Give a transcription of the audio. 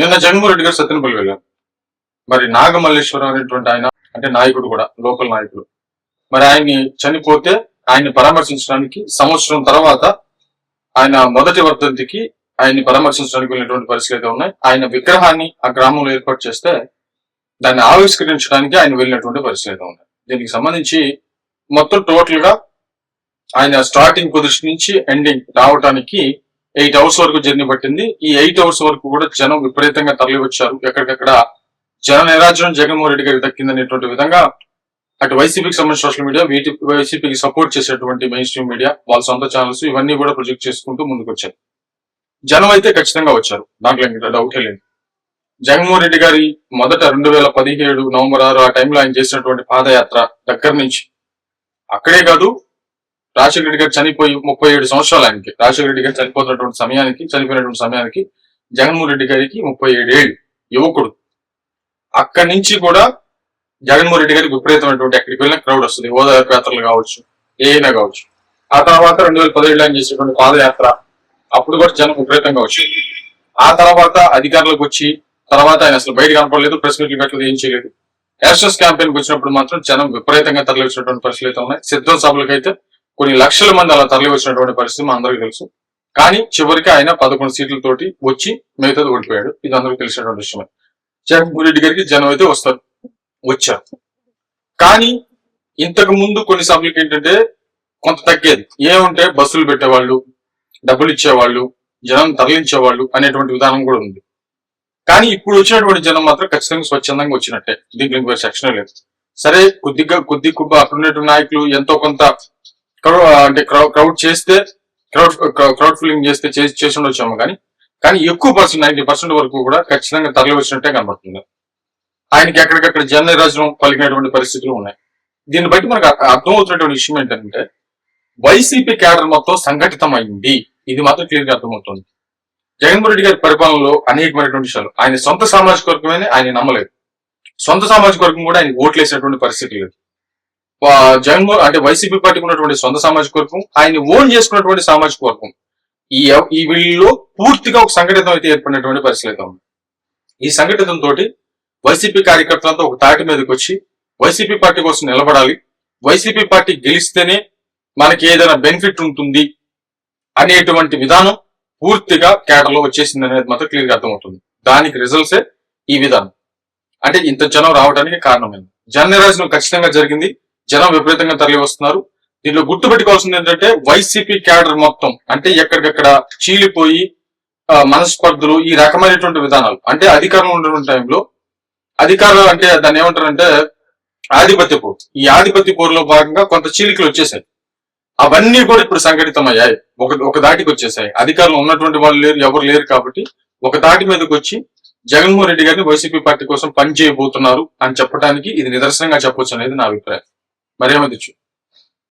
నిన్న జగన్మోహన్ గారు సత్యనపల్లి వెళ్ళారు. మరి నాగమల్లేశ్వరం అనేటువంటి ఆయన అంటే నాయకుడు కూడా లోకల్ నాయకుడు. మరి ఆయన్ని చనిపోతే ఆయన్ని పరామర్శించడానికి సంవత్సరం తర్వాత ఆయన మొదటి వర్ధంతికి ఆయన్ని పరామర్శించడానికి వెళ్ళినటువంటి పరిస్థితులు అయితే ఉన్నాయి ఆయన విగ్రహాన్ని ఆ గ్రామంలో ఏర్పాటు చేస్తే దాన్ని ఆవిష్కరించడానికి ఆయన వెళ్ళినటువంటి పరిస్థితులు అయితే ఉన్నాయి. దీనికి సంబంధించి మొత్తం టోటల్గా ఆయన స్టార్టింగ్ పొజిషన్ నుంచి ఎండింగ్ రావడానికి ఎయిట్ అవర్స్ వరకు జర్నీ పట్టింది. ఈ ఎయిట్ అవర్స్ వరకు కూడా జనం విపరీతంగా తరలి వచ్చారు ఎక్కడికక్కడ జన నిరాజనం జగన్మోహన్ రెడ్డి గారికి దక్కిందనేటువంటి విధంగా అటు వైసీపీకి సంబంధించిన సోషల్ మీడియా వీటి వైసీపీకి సపోర్ట్ చేసేటువంటి మెయిన్ స్ట్రీమ్ మీడియా వాళ్ళ సొంత ఛానల్స్ ఇవన్నీ కూడా ప్రొజెక్ట్ చేసుకుంటూ ముందుకు వచ్చారు జనం అయితే ఖచ్చితంగా వచ్చారు. దాంట్లో డౌటే డౌట్ లేదు. జగన్మోహన్ రెడ్డి గారి మొదట రెండు వేల పదిహేడు నవంబర్ ఆరు ఆ టైంలో ఆయన చేసినటువంటి పాదయాత్ర దగ్గర నుంచి అక్కడే కాదు రాజశేఖర రెడ్డి గారు చనిపోయి ముప్పై ఏడు సంవత్సరాలు ఆయనకి. రాజశేఖర రెడ్డి గారు చనిపోతున్నటువంటి సమయానికి చనిపోయినటువంటి సమయానికి జగన్మోహన్ రెడ్డి గారికి ముప్పై ఏడు యువకుడు. అక్కడి నుంచి కూడా జగన్మోహన్ రెడ్డి గారికి విపరీతమైనటువంటి ఎక్కడికి వెళ్ళిన క్రౌడ్ వస్తుంది. ఓదార్పు యాత్రలు కావచ్చు ఏదైనా కావచ్చు. ఆ తర్వాత రెండు వేల పదిహేడులో ఆయన చేసినటువంటి పాదయాత్ర అప్పుడు కూడా జనం విపరీతంగా వచ్చింది ఆ తర్వాత అధికారులకు వచ్చి తర్వాత ఆయన అసలు బయట కనపడలేదు ప్రెస్ మీట్లు పెట్టలేదు ఏం చేయలేదు. ఎలక్షన్స్ క్యాంపెయిన్ వచ్చినప్పుడు మాత్రం జనం విపరీతంగా తరలి వచ్చినటువంటి పరిస్థితులు అయితే ఉన్నాయి. సిద్ధం సభలకైతే కొన్ని లక్షల మంది అలా తరలి వచ్చినటువంటి పరిస్థితి మా అందరికీ తెలుసు. కానీ చివరికి ఆయన పదకొండు సీట్లతోటి వచ్చి మిగతాది ఓడిపోయాడు. ఇది అందరికీ తెలిసినటువంటి విషయమే. జగన్మోహన్ రెడ్డి గారికి జనం అయితే వస్తారు. వచ్చారు. కానీ ఇంతకు ముందు కొన్ని సభలకు ఏంటంటే కొంత తగ్గేది. ఏముంటే బస్సులు పెట్టేవాళ్ళు డబ్బులు ఇచ్చేవాళ్ళు జనం తరలించేవాళ్ళు అనేటువంటి విధానం కూడా ఉంది. కానీ ఇప్పుడు వచ్చినటువంటి జనం మాత్రం ఖచ్చితంగా స్వచ్ఛందంగా వచ్చినట్టే. దీంట్లో ఇంకో సెక్షన్ లేదు. సరే కొద్దిగా కొద్ది కుబ్బ అక్కడ ఉన్నటువంటి నాయకులు ఎంతో కొంత Uh, అంటే క్రౌడ్ చేస్తే క్రౌడ్ క్రౌడ్ ఫిల్లింగ్ చేస్తే చేసి చేసి ఉండొచ్చాము కానీ కానీ ఎక్కువ పర్సెంట్ నైన్టీ పర్సెంట్ వరకు కూడా ఖచ్చితంగా తరలి వచ్చినట్టే కనబడుతుంది. ఆయనకి ఎక్కడికక్కడ జన పలికినటువంటి పరిస్థితులు ఉన్నాయి. దీన్ని బట్టి మనకు అర్థమవుతున్నటువంటి విషయం ఏంటంటే వైసీపీ క్యాడర్ మొత్తం సంఘటితమైంది. ఇది మాత్రం క్లియర్గా అర్థమవుతుంది. జగన్మోహన్ రెడ్డి గారి పరిపాలనలో అనేకమైనటువంటి విషయాలు. ఆయన సొంత సామాజిక వర్గమే ఆయన నమ్మలేదు. సొంత సామాజిక వర్గం కూడా ఆయన ఓట్లేసినటువంటి పరిస్థితి లేదు. జగన్మోహన్ అంటే వైసీపీ పార్టీకి ఉన్నటువంటి సొంత సామాజిక వర్గం ఆయన ఓన్ చేసుకున్నటువంటి సామాజిక వర్గం. ఈ ఈ వీళ్ళలో పూర్తిగా ఒక సంఘటితం అయితే ఏర్పడినటువంటి పరిస్థితి అయితే ఉంది. ఈ సంఘటితం తోటి వైసీపీ కార్యకర్తలతో ఒక తాటి మీదకి వచ్చి వైసీపీ పార్టీ కోసం నిలబడాలి. వైసీపీ పార్టీ గెలిస్తేనే మనకి ఏదైనా బెనిఫిట్ ఉంటుంది అనేటువంటి విధానం పూర్తిగా కేటర్లో వచ్చేసింది అనేది మాత్రం క్లియర్గా అర్థమవుతుంది. దానికి రిజల్ట్సే ఈ విధానం. అంటే ఇంత జనం రావడానికి కారణమైంది. జన నిరాజనం ఖచ్చితంగా జరిగింది. జనం విపరీతంగా తరలి వస్తున్నారు. దీంట్లో గుర్తుపెట్టుకోవాల్సింది ఏంటంటే వైసీపీ క్యాడర్ మొత్తం అంటే ఎక్కడికక్కడ చీలిపోయి మనస్పర్ధులు ఈ రకమైనటువంటి విధానాలు. అంటే అధికారంలో ఉన్నటువంటి టైంలో అధికారులు అంటే దాన్ని ఏమంటారంటే ఆధిపత్య పోరు. ఈ ఆధిపత్య పోరులో భాగంగా కొంత చీలికలు వచ్చేసాయి. అవన్నీ కూడా ఇప్పుడు సంఘటితమయ్యాయి. ఒక ఒక దాటికి వచ్చేసాయి. అధికారులు ఉన్నటువంటి వాళ్ళు లేరు ఎవరు లేరు కాబట్టి ఒక దాటి మీదకి వచ్చి జగన్మోహన్ రెడ్డి గారిని వైసీపీ పార్టీ కోసం పని చేయబోతున్నారు అని చెప్పడానికి ఇది నిదర్శనంగా చెప్పొచ్చు అనేది నా అభిప్రాయం. Maria Medici.